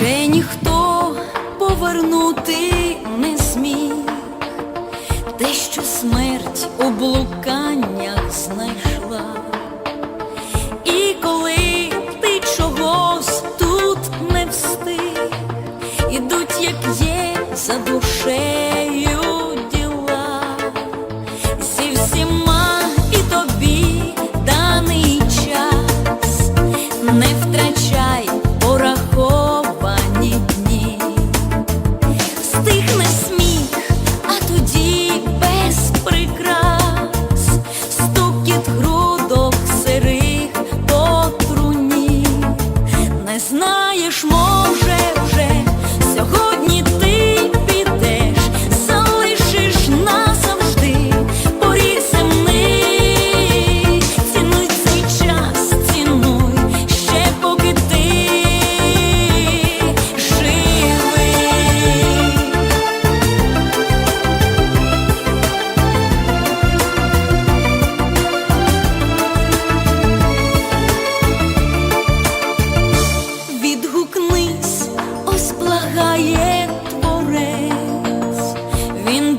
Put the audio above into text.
ще ніхто повернути не сміг, те, що смерть у блуканнях знайшла. І коли ти чогось тут не встиг, ідуть, як є за душею. знаєш, може. Він